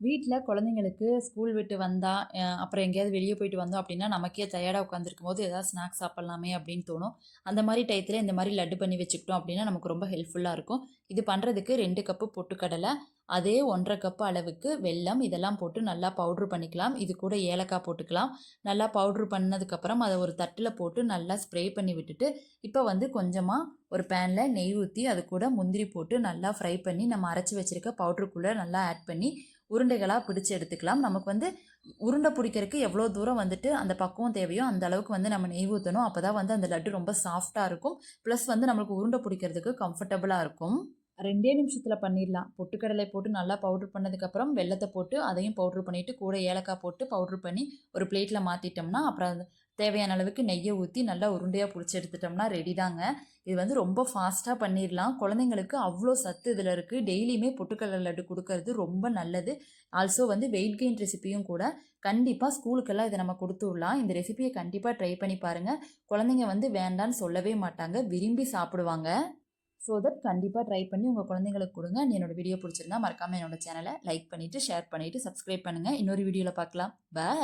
வீட்டில் குழந்தைங்களுக்கு ஸ்கூல் விட்டு வந்தால் அப்புறம் எங்கேயாவது வெளியே போயிட்டு வந்தோம் அப்படின்னா நமக்கே டயர்டாக உட்காந்துருக்கும் போது ஏதாவது ஸ்நாக்ஸ் சாப்பிட்லாமே அப்படின்னு தோணும். அந்த மாதிரி டயத்தில் இந்த மாதிரி லட்டு பண்ணி வச்சுக்கிட்டோம் அப்படின்னா நமக்கு ரொம்ப ஹெல்ப்ஃபுல்லாக இருக்கும். இது பண்ணுறதுக்கு ரெண்டு கப்பு பொட்டுக்கடலை அதே ஒன்றரை கப்பு அளவுக்கு வெல்லம் இதெல்லாம் போட்டு நல்லா பவுட்ரு பண்ணிக்கலாம். இது கூட ஏலக்காய் போட்டுக்கலாம். நல்லா பவுட்ரு பண்ணதுக்கப்புறம் அதை ஒரு தட்டில் போட்டு நல்லா ஸ்ப்ரே பண்ணி விட்டுட்டு இப்போ வந்து கொஞ்சமாக ஒரு பேனில் நெய் ஊற்றி அது கூட முந்திரி போட்டு நல்லா ஃப்ரை பண்ணி நம்ம அரைச்சி வச்சுருக்க பவுட்ருக்குள்ளே நல்லா ஆட் பண்ணி உருண்டைகளாக பிடிச்சு எடுத்துக்கலாம். நமக்கு வந்து உருண்டை பிடிக்கிறதுக்கு எவ்வளோ தூரம் வந்துட்டு அந்த பக்குவம் தேவையோ அந்த அளவுக்கு வந்து நம்ம நெய் ஊற்றணும் அப்போ தான் வந்து அந்த லட்டு ரொம்ப சாஃப்டாக இருக்கும். ப்ளஸ் வந்து நம்மளுக்கு உருண்டை பிடிக்கிறதுக்கு கம்ஃபர்டபுளாக இருக்கும். ரெண்டே நிமிஷத்தில் பண்ணிடலாம். பொட்டுக்கடலை போட்டு நல்லா பவுட்ரு பண்ணதுக்கப்புறம் வெள்ளத்தை போட்டு அதையும் பவுட்ரு பண்ணிவிட்டு கூட ஏலக்காய் போட்டு பவுட்ரு பண்ணி ஒரு பிளேட்டில் மாற்றிட்டோம்னா அப்புறம் தேவையான அளவுக்கு நெய்யை ஊற்றி நல்லா உருண்டையாக பிடிச்சி எடுத்துட்டோம்னா ரெடி தாங்க. இது வந்து ரொம்ப ஃபாஸ்ட்டாக பண்ணிடலாம் குழந்தைங்களுக்கு அவ்வளோ சத்து இதில் இருக்குது டெய்லியுமே பொட்டுக்கடலை லட்டு கொடுக்கறது ரொம்ப நல்லது. ஆல்சோ வந்து வெயிட் கெயின் ரெசிப்பியும் கூட கண்டிப்பாக ஸ்கூலுக்கெல்லாம் இதை நம்ம கொடுத்துடலாம். இந்த ரெசிபியை கண்டிப்பாக ட்ரை பண்ணி பாருங்கள் குழந்தைங்க வந்து வேண்டான்னு சொல்லவே மாட்டாங்க. விரும்பி சாப்பிடுவாங்க. ஸோ தட் கண்டிப்பாக ட்ரை பண்ணி உங்கள் குழந்தைங்களுக்கு கொடுங்க. என்னோட வீடியோ பிடிச்சிருந்தா மறக்காமல் என்னோட சேனலை லைக் பண்ணிவிட்டு ஷேர் பண்ணிவிட்டு சப்ஸ்கிரைப் பண்ணுங்கள் இன்னொரு வீடியோவில் பார்க்கலாம். பாய்